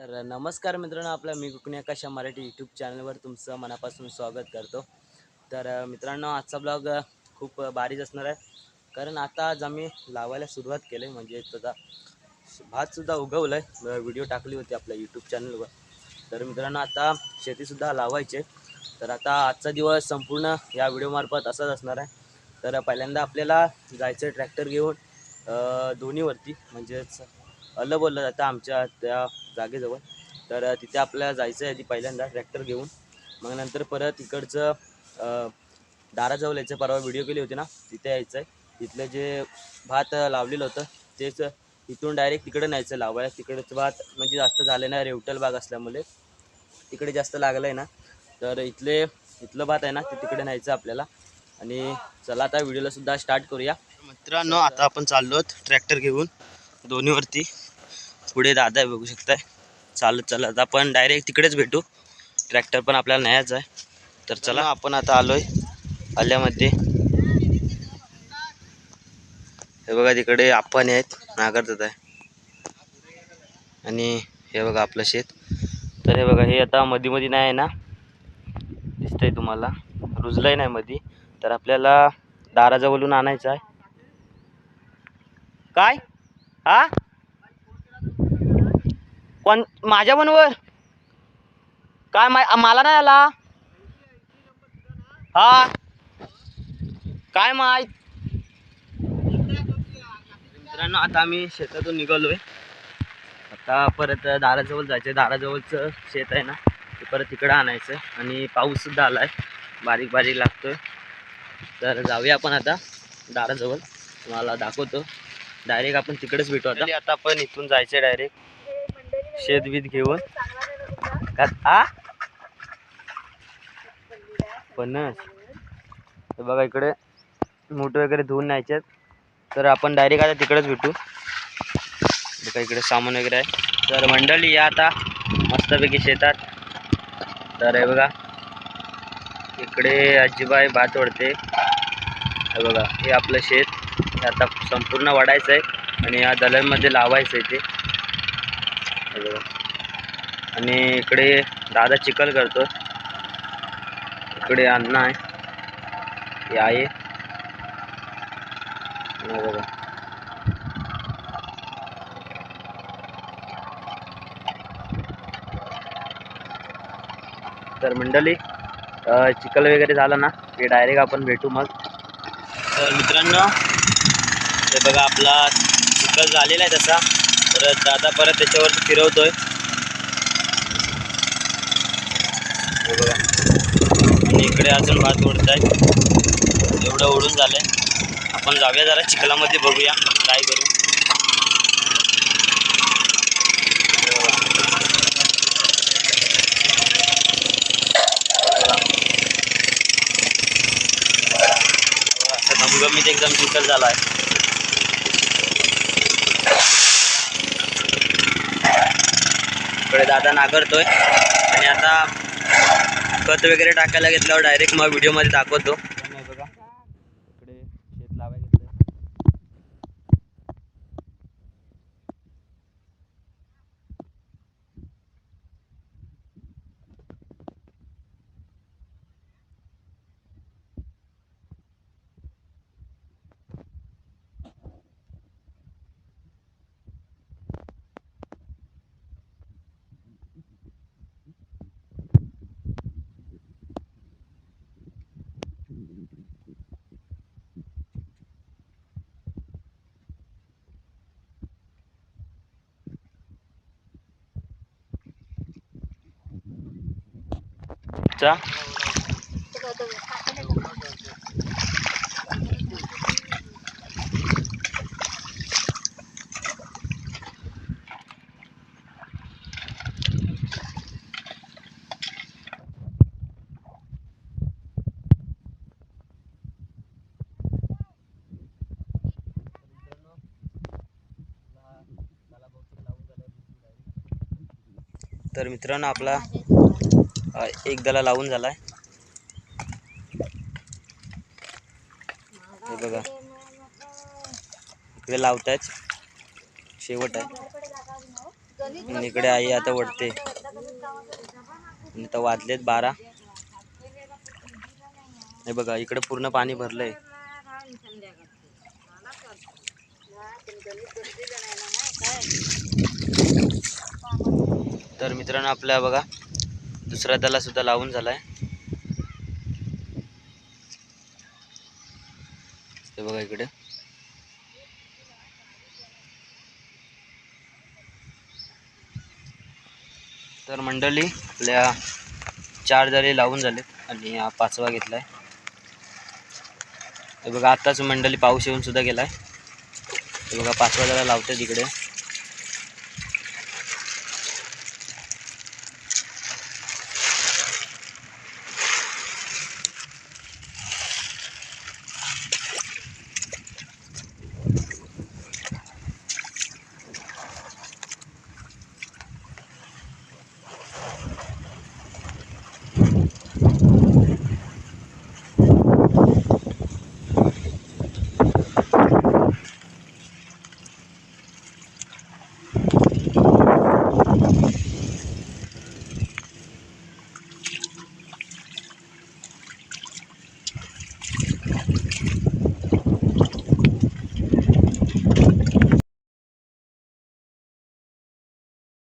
तर नमस्कार मित्रांनो आपल्या मी कुकणी आकाशा मराठी यूट्यूब चॅनलवर तुमचं मनापासून स्वागत करतो. तर मित्रांनो आजचा ब्लॉग खूप भारीच असणार आहे. कारण आता आज आम्ही लावायला सुरुवात केली आहे म्हणजे त्याचा भातसुद्धा उगवलं आहे व्हिडिओ टाकली होती आपल्या यूट्यूब चॅनलवर तर मित्रांनो आता शेतीसुद्धा लावायची तर आता आजचा दिवस संपूर्ण या व्हिडिओमार्फत असाच असणार आहे. तर पहिल्यांदा आपल्याला जायचं आहे ट्रॅक्टर घेऊन दोन्हीवरती म्हणजेच अलं बोललं जातं आमच्या त्या जागेजवळ. तर तिथे आपल्याला जायचं आहे आधी पहिल्यांदा ट्रॅक्टर घेऊन. मग नंतर परत इकडचं दाराजवळ यायचं. परवा व्हिडिओ केली होती ना तिथे यायचं आहे. तिथलं जे भात लावलेलं होतं तेच इथून डायरेक्ट तिकडे न्यायचं. लावायला तिकडचं भात म्हणजे जास्त झालं नाही. रेवटल बाग असल्यामुळे तिकडे जास्त लागलं आहे ना. तर इथले इथलं भात आहे ना ते तिकडे न्यायचं आपल्याला. आणि चला आता व्हिडिओला सुद्धा स्टार्ट करूया. मित्रांनो आता आपण चाललो आहोत ट्रॅक्टर घेऊन. दोन्हीवरती. पुढे दादा आहे बघू शकताय. चालत चालत. आपण डायरेक्ट तिकडेच भेटू. ट्रॅक्टर पण आपल्याला न्यायचा आहे. तर चला. आपण आता आलोय. आल्यामध्ये. हे बघा तिकडे आपण आहेत. नागरतात आहे. आणि हे बघा आपलं शेत. तर हे बघा हे आता मधी मधी नाही आहे ना? दिसतंय तुम्हाला. रुजलंय नाही मधी. तर आपल्याला दाराजवळून आणायचं आहे. काय? हा? कोण माझ्या बनवर काय मा मला नाही आला? हा? काय माहीत? मित्रांनो आता आम्ही शेतातून निघालोय. आता परत दाराजवळ जायचं दाराजवळचं शेत आहे ना ते परत तिकडं आणायचं. आणि पाऊस सुद्धा आलाय. बारीक बारीक लागतोय. तर जाऊया आपण आता दाराजवळ. तुम्हाला दाखवतो. डायरेक्ट आपण तिकडेच भेटू आता. आता आपण इथून जायचं डायरेक्ट. शेत बीत घेऊन. का आ? फणस हे बघा इकडे. मूठ वगैरे धुवून न्यायचे तर आपण डायरेक्ट आता तिकडेच भेटू. बघा इकडे सामान वगैरे आहे. तर मंडळी या आता मस्तपैकी शेतात. तर हे बघा. इकडे आजीबाई भात ओढते हे बघा हे आपलं शेत. हे आता संपूर्ण वाढायचं आहे आणि या दलनमध्ये लावायचं आहे ते. आणि इकडे दादा चिखल करतो इकडे अन्न आहे. हे आहे. बघा. तर मंडळी चिखल वगैरे झालं ना की डायरेक्ट आपण भेटू मग. तर मित्रांनो हे बघा आपला चिखल झालेला आहे तसा. तर दादा परत त्याच्यावर फिरवतोय. बघा. आणि इकडे अजून भात ओढत आहे एवढं ओढून झालंय. आपण जाऊया जरा चिखलामध्ये बघूया. काय करू. एकदम चिखल झाला आहे. इकडे दादा नागरतोय आणि आता खत वगैरे टाकायला घेतल्यावर डायरेक्ट मग व्हिडिओमध्ये दाखवतो. चा तर मित्रांनो आपला एकदाला एक दला लावून झाला हे बघा. इकडे लावतायच शेवट आहे. आणि इकडे आई आता वडते आता वाजलेत बारा. हे बघा इकडे पूर्ण पाणी भरलंय. तर मित्रांनो आपल्या बघा दुसरा त्याला सुद्धा लावून आहे हे बघा इकडे. तर मंडळी आपल्या चार जाळी लावून झाले आणि हा पाचवा आहे हे बघा आत्ताच मंडळी पाऊस येऊन सुद्धा गेला हे बघा पाचवा जरा लावते तिकडे